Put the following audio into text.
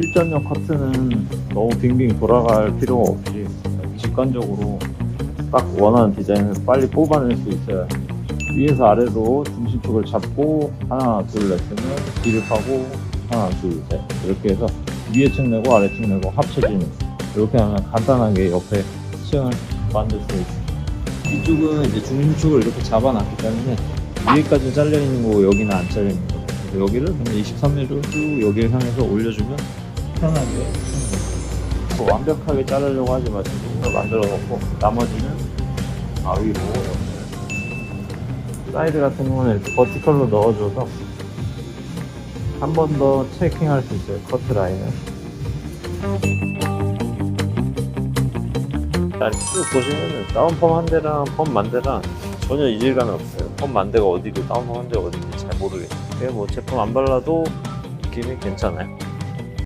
실전용 커트는 너무 빙빙 돌아갈 필요가 없이 직관적으로 딱 원하는 디자인을 빨리 뽑아낼 수 있어야 위에서 아래로 중심축을 잡고 하나 둘 넷으면 기립하고 하나 둘 셋. 이렇게 해서 위에 층 내고 아래 층 내고 합쳐지는 이렇게 하면 간단하게 옆에 층을 만들 수 있어요. 이쪽은 이제 중심축을 이렇게 잡아놨기 때문에 위에까지 잘려 있는 거고 여기는 안 잘려 있는 거고 여기를 그냥 23mm로 쭉 여기를 향해서 올려주면 편하게. 뭐 완벽하게 자르려고 하지 마시고 만들어 놓고 나머지는 이렇게 사이드 같은 경우는 이렇게 버티컬로 넣어줘서 한 번 더 체킹할 수 있어요 커트 라인을 자, 이렇게 쭉 보시면은 다운펌 한 대랑 펌 만 대랑 전혀 이질감이 없어요. 펌 만 대가 어디고 다운펌 한 대가 어딘지 잘 모르겠어요. 뭐 제품 안 발라도 느낌이 괜찮아요